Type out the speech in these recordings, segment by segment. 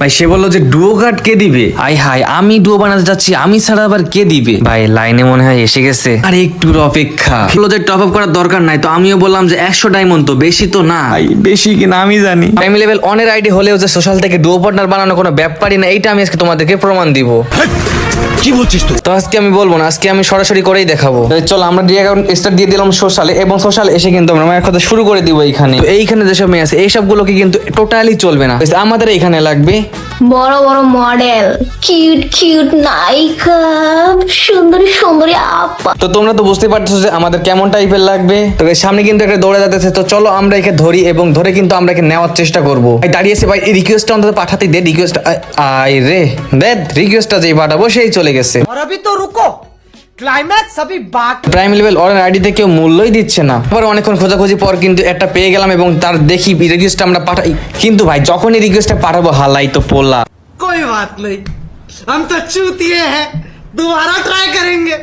ভাই সে বলল যে ডুও কার্ড কে দিবে? আই হাই আমি ডুও বানাতে যাচ্ছি আমি ছাড়া আবার কে দিবে? ভাই লাইনে মনে হয় এসে গেছে। আর একটু অপেক্ষা। বলল যে টপ আপ করার দরকার নাই তো আমিও বললাম যে একশো ডায়মন্ড তো বেশি তো না। বেশি কিনা আমি জানি। প্রাইম লেভেল অনের আইডি হলেও যে সোশ্যাল থেকে ডুও পার্টনার বানানো কোনো ব্যাপারই না এইটা আমি আজকে তোমাদেরকে প্রমাণ দিব। কি বলছিস তুই? তো আজকে আমি বলব না আজকে আমি সরাসরি করেই দেখাবো। তো চলো আমরা ডি অ্যাকাউন্ট স্টার্ট দিয়ে দিলাম সোশ্যালে এবং সোশ্যাল এসে কিন্তু আমরা এক কথা শুরু করে দিব এইখানে। তো এইখানে যেসব মেয়ে আছে এই সবগুলোকে কিন্তু টোটালি চলবে না। আমাদের এখানে লাগবে। বড় বড় মডেল কিউট কিউট নায়িকা সুন্দরী সুন্দরী আপা। তো তোমরা তো বুঝতে পারছ যে আমাদের কেমন টাইপের লাগবে। তো সামনে কিন্তু একটা দৌড়ে যাচ্ছে তো চলো আমরা একে ধরি এবং ধরে কিন্তু আমরা একে নেওয়ার চেষ্টা করব। ভাই দাঁড়িয়েছে ভাই রিকোয়েস্টটা অন্তত পাঠাতে দে রিকোয়েস্ট আই রে। দে রিকোয়েস্টটা যেই পাঠাবো সেই চলে গেছে और अभी तो रुको क्लाइमैक्स अभी बाकी প্রাইম লেভেল অর্ডার আইডিতে কেউ মূল্যই দিচ্ছে না আবার অনেকক্ষণ খোঁজাখুঁজি পর কিন্তু একটা পেয়ে গেলাম এবং তার দেখি রিকোয়েস্টটা আমরা পাঠাই কিন্তু ভাই যখনই রিকোয়েস্টটা পাঠাবো হালাই তো পোলা कोई बात नहीं हम तो चूतिए हैं दोबारा ट्राई करेंगे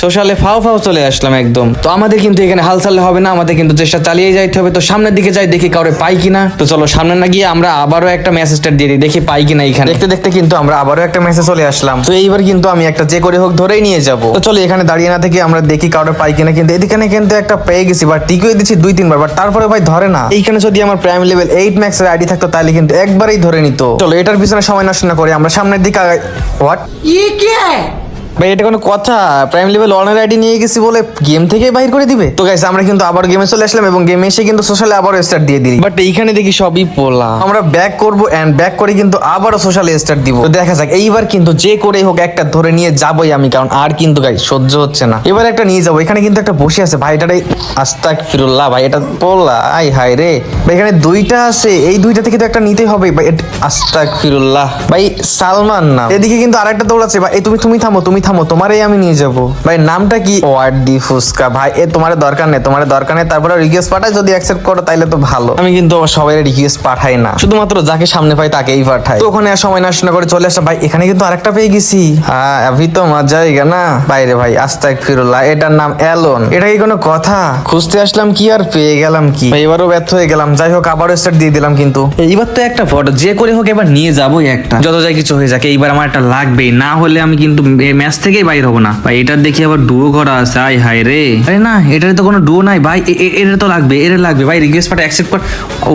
সোশ্যালে ফাও ফাও চলে আসলাম একদম। তো আমাদের কিন্তু এখানে হাল ছাড়লে হবে না আমাদের কিন্তু চেষ্টা চালিয়ে যাইতে হবে। তো সামনের দিকে যাই দেখি কাউরে পাই কিনা। তো চলো সামনে না গিয়ে আমরা আবারও একটা মেসেজটা দিয়ে দিই দেখি পাই কিনা এখানে। দেখতে দেখতে কিন্তু আমরা আবারও একটা মেসেজ চলে আসলাম। তো এইবার কিন্তু আমি একটা যে করে হোক ধরেই নিয়ে যাব। তো চলো এখানে দাঁড়িয়ে না থেকে আমরা দেখি কাউরে পাই কিনা। কিন্তু এদিকে কিন্তু একটা পেয়ে গেছি বা টিকিয়ে দিচ্ছি দুই তিনবার বাট তারপরে ভাই ধরে না। এইখানে যদি আমার প্রাইম লেভেল এইট ম্যাক্সের আইডি থাকতো তাহলে কিন্তু একবারই ধরে নিত। চলো এটার পিছনে সময় নষ্ট না করে আমরা সামনের দিকে হোয়াট ভাই এটা কোনো কথা। প্রাইম লেভেল অনার আইডি নিয়ে গেছি বলে গেম থেকে বাইর করে দিবে? তো গাইস আমরা কিন্তু আবার গেমে চলে আসলাম এবং গেমে এসে কিন্তু সোশ্যালে আবার স্টার্ট দিয়ে দিই। বাট এইখানে দেখি সবই পোলা। আমরা ব্যাক করব এন্ড ব্যাক করে কিন্তু আবারও সোশ্যালে স্টার্ট দিব। তো দেখা যাক এইবার কিন্তু যে করেই হোক একটা ধরে নিয়ে যাবই আমি কারণ আর কিন্তু গাই সহ্য হচ্ছে না। এবার একটা নিয়ে যাব। এখানে কিন্তু একটা বসে আছে। ভাই এটারে আস্তাক ফিরুল্লাহ ভাই এটা পোলা। আই হাই রে। ভাই এখানে দুইটা আছে। এই দুইটা থেকে তো একটা নিতেই হবে। ভাই আস্তাক ফিরুল্লাহ ভাই সালমান না। এদিকে কিন্তু আরেকটা দৌড়াচ্ছে ভাই এই তুমি তুমি থামো তুমি থামো, তোমারই আমি নিয়ে যাব। ভাই, নামটা কি? ওয়ার্ডি ফুসকা ভাই, এ তোমার দরকার নেই, তোমার দরকার নেই। তারপরে রিকোয়েস্ট পাঠায়, যদি অ্যাকসেপ্ট করো, তাইলে তো ভালো। আমি কিন্তু সবাই রিকোয়েস্ট পাঠাই না। শুধুমাত্র যাকে সামনে পাই, তাকেই পাঠাই। তো ওখানে আর সময় নষ্ট করে চলে আসা। ভাই, এখানে কিন্তু আরেকটা পেয়ে গেছি। হ্যাঁ আভি তো মজা হইগা না? বাইরে ভাই আস্তাক ফিরুল্লাহ এটার নাম অ্যালন এটা কি কোনো কথা? খুঁজতে আসলাম কি আর পেয়ে গেলাম কি? এবারও ব্যর্থ হয়ে গেলাম। যাই হোক, আবারও স্টার্ট দিয়ে দিলাম কিন্তু। এইবার তো একটা ফটো, যে করে হোক এবার নিয়ে যাবোই একটা। যত যাই কিছু হয়ে যাক, এইবার আমার একটা লাগবেই। না হলে আমি কিন্তু ম্যাচ থেকেই বাইর হব না। ভাই এটার দেখি আবার ডুও করা আছে। আই হাই রে। আরে না এটার তো কোনো ডুও নাই। ভাই এটা তো লাগবে এটা লাগবে। ভাই রিকোয়েস্ট পাঠা অ্যাকসেপ্ট কর।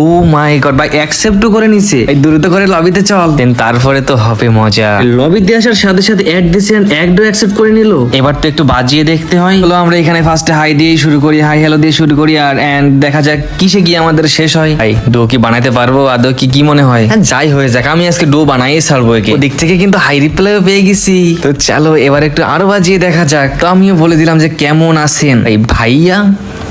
ও মাই গড ভাই অ্যাকসেপ্টও করে নিছে। এই দ্রুত করে লবিতে চল। দেন তারপরে তো হবে মজা। লবিতে আসার সাথে সাথে অ্যাড দিছে অ্যাডও অ্যাকসেপ্ট করে নিল। এবার তো একটু বাজিয়ে দেখতে হয়। হলো আমরা এখানে ফার্স্টে হাই দিয়ে শুরু করি হাই হ্যালো দিয়ে শুরু করি আর এন্ড দেখা যাক কিসে গিয়ে আমাদের শেষ হয়। ভাই ডো কি বানাতে পারব? আদৌ কি কি মনে হয়? হ্যাঁ, যাই হয়ে যাক। আমি আজকে ডো বানাই ছাড়বো একে। দিক থেকে কিন্তু হাই রিপ্লাইও পেয়ে গেছি। তো চলো এবার একটু আরও বাজিয়ে দেখা যাক। তো আমিও বলে দিলাম যে কেমন আছেন। এই ভাইয়া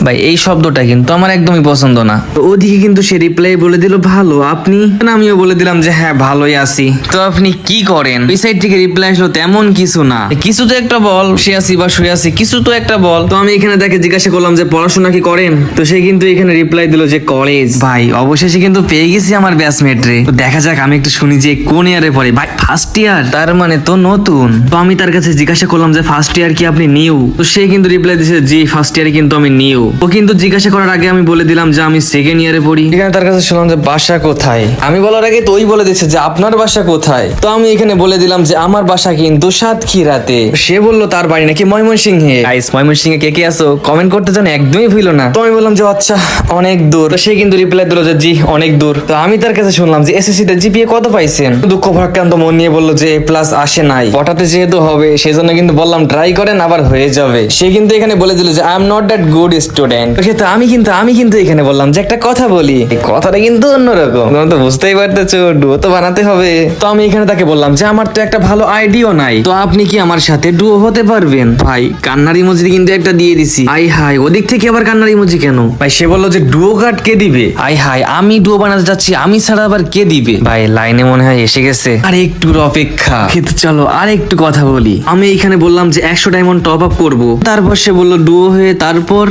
ভাই, এই শব্দটা কিন্তু আমার একদমই পছন্দ না। তো ওদিকে কিন্তু সে রিপ্লাই বলে দিল, ভালো, আপনি? আমিও বলে দিলাম যে হ্যাঁ ভালোই আছি। তো আপনি কি করেন? ওই সাইড থেকে রিপ্লাই আসলো তেমন কিছু না। কিছু তো একটা বল সে আছি বা শুয়ে আছি, কিছু তো একটা বল। তো আমি এখানে তাকে জিজ্ঞাসা করলাম যে, পড়াশোনা কি করেন? তো সে কিন্তু এখানে রিপ্লাই দিল যে, কলেজ। ভাই, অবশেষে কিন্তু পেয়ে গেছি আমার ব্যাচমেট রে। তো দেখা যাক, আমি একটু শুনি যে, কোন ইয়ারে পড়ে। ভাই ফার্স্ট ইয়ার তার মানে তো নতুন। তো আমি তার কাছে জিজ্ঞাসা করলাম যে ফার্স্ট ইয়ার কি আপনি নিউ তো সে কিন্তু রিপ্লাই দিয়েছে জি ফার্স্ট ইয়ারে কিন্তু আমি নিউ ও কিন্তু জিজ্ঞাসা করার আগে আমি বলে দিলাম যে আমি সেকেন্ড ইয়ারে পড়ি। এখানে তার কাছে শুনলাম যে, বাসা কোথায়? আমি বলার আগে তো ওই বলে দিচ্ছে যে, আপনার বাসা কোথায়? তো আমি এখানে বলে দিলাম যে, আমার বাসা কিন্তু সাতক্ষীরাতে। সে বলল, তার বাড়ি নাকি ময়মনসিংহে? গাইস ময়মনসিংহে কে কে আসো কমেন্ট করতে জানো একদমই ভুলো না। তো আমি বললাম যে আচ্ছা অনেক দূর। সে কিন্তু রিপ্লাই দিল যে, জি, অনেক দূর। তো আমি তার কাছে শুনলাম যে এসএসসি তে জিপিএ কত পাইছেন? দুঃখ ভাক্রান্ত মন নিয়ে বলল যে, প্লাস আসে নাই। পটাতে যেহেতু হবে, সেজন্য কিন্তু বললাম ট্রাই করেন, আবার হয়ে যাবে। সে কিন্তু এখানে বলে দিল যে I am not that good student. আমি কিন্তু আমি কিন্তু এখানে বললাম যে একটা কথা বলি। কথাটা কিন্তু অন্যরকম। তো বুঝতেই পারতেছো ডুও তো বানাতে হবে। তো আমি এখানে তাকে বললাম যে, আমার তো একটা ভালো আইডিও নাই। তো আপনি কি আমার সাথে ডুও হতে পারবেন? ভাই, কান্নার ইমোজি কিন্তু একটা দিয়ে দিছি। আই হাই, ওদিক থেকে আবার কান্নার ইমোজি কেন? ভাই, সে বলল যে ডুও কার্ড কে দিবে? আই হাই, আমি ডুও বানাতে যাচ্ছি, আমি ছাড়া আবার কে দিবে? ভাই, লাইনে মনে হয় এসে গেছে। আর একটু অপেক্ষা। কিন্তু চলো আর একটু কথা বলি। আমি এখানে বললাম যে, একশো ডায়মন্ড টপ আপ করব। তারপর সে বলল ডুও হয়ে তারপর?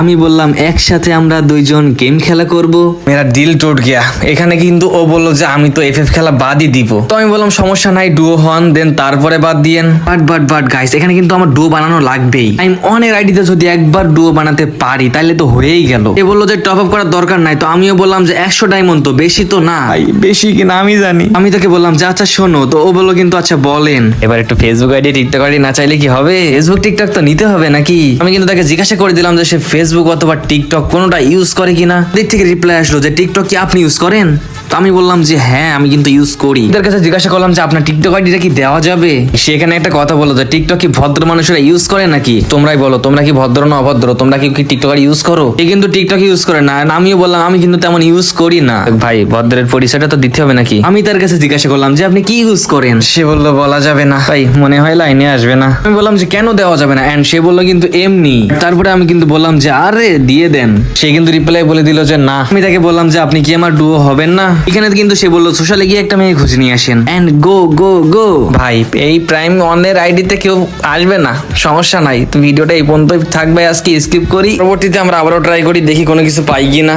আমি বললাম একসাথে আমরা দুইজন গেম খেলা করব? মেরা দিল টোট গিয়া। এখানে কিন্তু ও বলল যে আমি তো এফএফ খেলা বাদই দিব। তো আমি বললাম সমস্যা নাই ডুও হন দেন তারপরে বাদ দিয়েন। বাট বাট বাট গাইস এখানে কিন্তু আমার ডুও বানানো লাগবেই। টাইম অনের আইডিতে যদি একবার ডুও বানাতে পারি তাহলে তো হয়েই গেল। এ বলল যে টপ আপ করার দরকার নাই। তো আমিও বললাম যে একশো ডায়মন্ড তো বেশি তো না? ভাই বেশি কিনা আমি জানি। আমি তাকে বললাম যে আচ্ছা শোনো। তো ও বলল কিন্তু আচ্ছা বলেন। এবার একটু ফেসবুক আইডি টিকটক আইডি না চাইলে কি হবে? ফেসবুক টিকটক তো নিতে হবে নাকি? আমি কিন্তু তাকে জিজ্ঞাসা করে দিলাম যে সে ফেসবুক অথবা টিকটক কোনোটা ইউজ করে কিনা? দিক থেকে রিপ্লাই আসলো যে টিকটক কি আপনি ইউজ করেন? তো আমি বললাম যে হ্যাঁ আমি কিন্তু ইউজ করি। এদের কাছে জিজ্ঞাসা করলাম যে আপনার টিকটক আইডিটা কি দেওয়া যাবে? সেখানে একটা কথা বলো যে টিকটক কি ভদ্র মানুষেরা ইউজ করে নাকি? তোমরাই বলো তোমরা কি ভদ্র না অভদ্র? তোমরা কি টিকটক আইডি ইউজ করো? এ কিন্তু টিকটক ইউজ করে না। আর আমিও বললাম আমি কিন্তু তেমন ইউজ করি না। ভাই ভদ্রের পরিচয়টা তো দিতে হবে নাকি? আমি তার কাছে জিজ্ঞাসা করলাম যে আপনি কি ইউজ করেন? সে বলল বলা যাবে না। ভাই মনে হয় লাইনে আসবে না। আমি বললাম যে কেন দেওয়া যাবে না? এন্ড সে বলল কিন্তু এমনি। তারপরে আমি কিন্তু বললাম যে আরে দিয়ে দেন। সে কিন্তু রিপ্লাই বলে দিল যে না। আমি তাকে বললাম যে আপনি কি আমার ডুও হবেন না? এখানে কিন্তু সে বলল সোশ্যালে গিয়ে একটা মেয়ে খুঁজে নিয়ে আসেন। এন্ড গো গো গো ভাই এই প্রাইম অনের আইডিতে কেউ আসবে না সমস্যা নাই। ভিডিওটা এই পর্যন্ত থাকবে আজকে স্কিপ করি। পরবর্তীতে আমরা আবারও ট্রাই করি দেখি কোনো কিছু পাই কি না